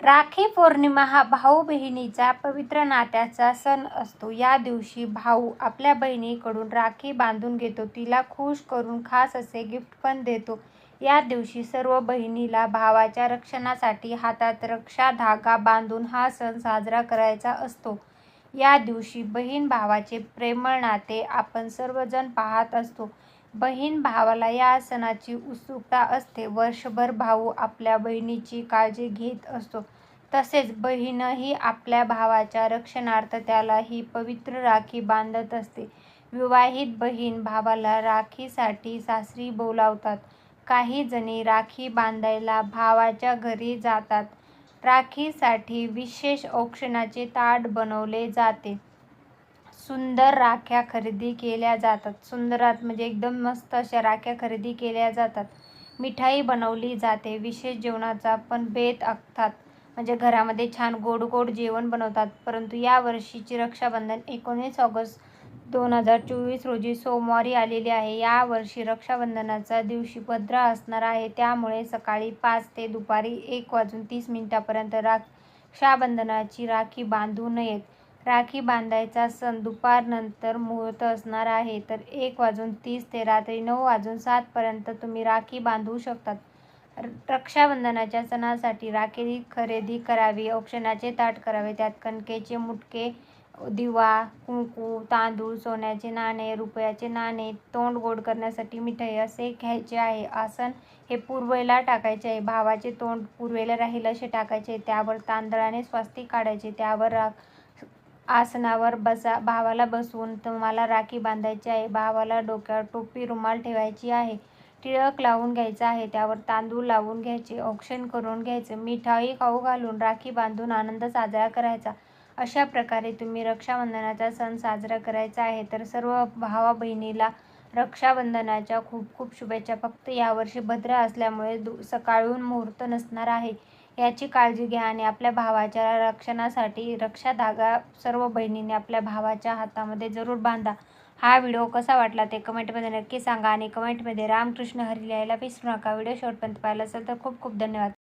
राखी पौर्णिमा हा भाऊ बहिणीचा पवित्र नात्याचा सण असतो. या दिवशी भाऊ आपल्या बहिणीकडून राखी बांधून घेतो. तिला खुश करून खास असे गिफ्ट पण देतो. या दिवशी सर्व बहिणीला भावाच्या रक्षणासाठी हातात रक्षा धागा बांधून हा सण साजरा करायचा असतो. या दिवशी बहीण भावाचे प्रेमळ नाते आपण सर्वजण पाहत असतो. बहीण भावाला या सणाची उत्सुकता असते. वर्षभर भाऊ आपल्या बहिणीची काळजी घेत असतो. तसेच बहीणही आपल्या भावाच्या रक्षणार्थ त्याला ही पवित्र राखी बांधत असते. विवाहित बहीण भावाला राखीसाठी सासरी बोलावतात. काही जणी राखी बांधायला भावाच्या घरी जातात. राखीसाठी विशेष औक्षणाचे ताट बनवले जाते. सुंदर राख्या खरेदी केल्या जातात. सुंदरात म्हणजे एकदम मस्त अशा राख्या खरेदी केल्या जातात. मिठाई बनवली जाते. विशेष जेवणाचा पण बेत आखतात. म्हणजे घरामध्ये छान गोड गोड जेवण बनवतात. परंतु या वर्षीची रक्षाबंधन एकोणीस ऑगस्ट दोन हजार चोवीस रोजी सोमवारी आलेली आहे. यावर्षी रक्षाबंधनाचा दिवशी भद्र असणार आहे. त्यामुळे सकाळी पाच ते दुपारी एक वाजून तीस मिनिटापर्यंत रक्षाबंधनाची राखी बांधू नयेत. राखी बांधायचा सण दुपारनंतर मुहूर्त असणार आहे. तर एक वाजून तीस ते रात्री नऊ वाजून सातपर्यंत तुम्ही राखी बांधू शकतात. रक्षाबंधनाच्या सणासाठी राखी खरेदी करावी. औक्षणाचे ताट करावे. त्यात कणकेचे मुटके, दिवा, कुंकू, तांदूळ, सोन्याचे नाणे, रुपयाचे नाणे, तोंड गोड करण्यासाठी मिठाई असे घ्यायचे आहे. आसन हे पूर्वेला टाकायचे आहे. भावाचे तोंड पूर्वेला राहील असे टाकायचे त्यावर तांदळाने स्वास्तिक काढायचे. त्यावर राख आसनावर बसा भावाला बसवून तुम्हाला राखी बांधायची आहे. भावाला डोक्यावर टोपी, रुमाल ठेवायची आहे. टिळक लावून घ्यायचा आहे. त्यावर तांदूळ लावून घ्यायचे. औक्षण करून घ्यायचे. मिठाई खाऊ घालून राखी बांधून आनंद साजरा करायचा. अशा प्रकारे तुम्ही रक्षाबंधनाचा सण साजरा करायचा आहे. तर सर्व भावा बहिणीला रक्षाबंधनाच्या खूप खूप शुभेच्छा. फक्त यावर्षी भद्र असल्यामुळे दु सकाळून मुहूर्त नसणार आहे. याची काळजी घ्या आणि आपल्या भावाच्या रक्षणासाठी रक्षा धागा सर्व बहिणींनी आपल्या भावाच्या हातामध्ये जरूर बांधा. हा व्हिडिओ कसा वाटला ते कमेंटमध्ये नक्की सांगा आणि कमेंटमध्ये रामकृष्ण हरी लिहायला विसरू नका. व्हिडिओ शेवटपर्यंत पाहिला असेल तर खूप खूप धन्यवाद.